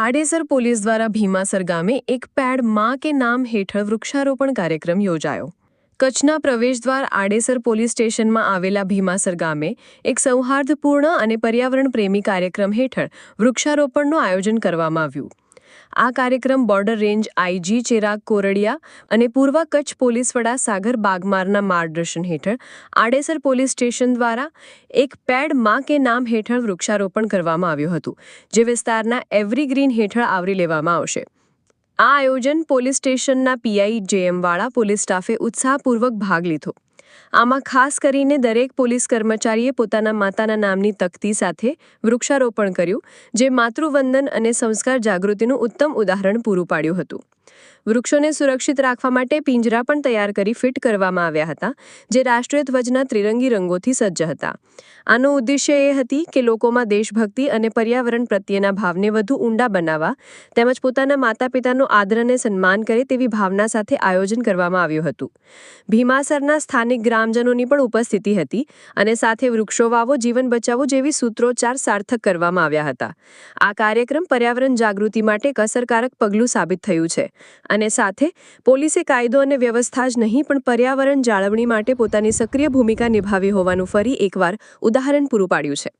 Adesar police દ્વારા ભીમાસર ગામે એક પેડમાં કે નામ હેઠળ વૃક્ષારોપણ કાર્યક્રમ યોજાયો. કચ્છના પ્રવેશદ્વાર આડેસર પોલીસ સ્ટેશનમાં આવેલા ભીમાસર ગામે એક સૌહાર્દપૂર્ણ અને પર્યાવરણ પ્રેમી કાર્યક્રમ હેઠળ વૃક્ષારોપણનું આયોજન કરવામાં આવ્યું. આ કાર્યક્રમ border range IG Chirag Koradia અને પૂર્વ કચ્છ પોલીસ વડા સાગર બાગમારના માર્ગદર્શન હેઠળ આડેસર પોલીસ સ્ટેશન દ્વારા એક પેડમાં કે નામ હેઠળ વૃક્ષારોપણ કરવામાં આવ્યું હતું, જે વિસ્તારના એવરીગ્રીન હેઠળ આવરી લેવામાં આવશે. આ આયોજન પોલીસ સ્ટેશનના પીઆઈ જેએમવાળા પોલીસ સ્ટાફે ઉત્સાહપૂર્વક ભાગ લીધો. આમાં ખાસ કરીને દરેક પોલીસ કર્મચારીએ પોતાના માતાના નામની તકતી સાથે વૃક્ષારોપણ કર્યું, જે માતૃવંદન અને સંસ્કાર જાગૃતિનું ઉત્તમ ઉદાહરણ પૂરું પાડ્યું હતું. વૃક્ષોને સુરક્ષિત રાખવા માટે પિંજરા પણ તૈયાર કરી ફિટ કરવામાં આવ્યા હતા, જે રાષ્ટ્રીય ધ્વજના ત્રિરંગી રંગોથી સજ્જ હતા. આનો ઉદ્દેશ્ય એ હતી કે લોકોમાં દેશભક્તિ અને પર્યાવરણ પ્રત્યેના ભાવને વધુ ઊંડા બનાવવા, તેમજ પોતાના માતા પિતાનો આદર અને સન્માન કરે તેવી ભાવના સાથે આયોજન કરવામાં આવ્યું હતું. ભીમાસરના સ્થાનિક ગ્રામજનોની પણ ઉપસ્થિતિ હતી અને સાથે વૃક્ષો વાવો, જીવન બચાવો જેવી સૂત્રોચ્ચાર સાર્થક કરવામાં આવ્યા હતા. આ કાર્યક્રમ પર્યાવરણ જાગૃતિ માટે એક અસરકારક પગલું સાબિત થયું છે. અને સાથે પોલીસે કાયદો અને વ્યવસ્થા જ નહીં, પણ પર્યાવરણ જાળવણી માટે પોતાની સક્રિય ભૂમિકા નિભાવી હોવાનું ફરી એકવાર ઉદાહરણ પૂરું પાડ્યું છે.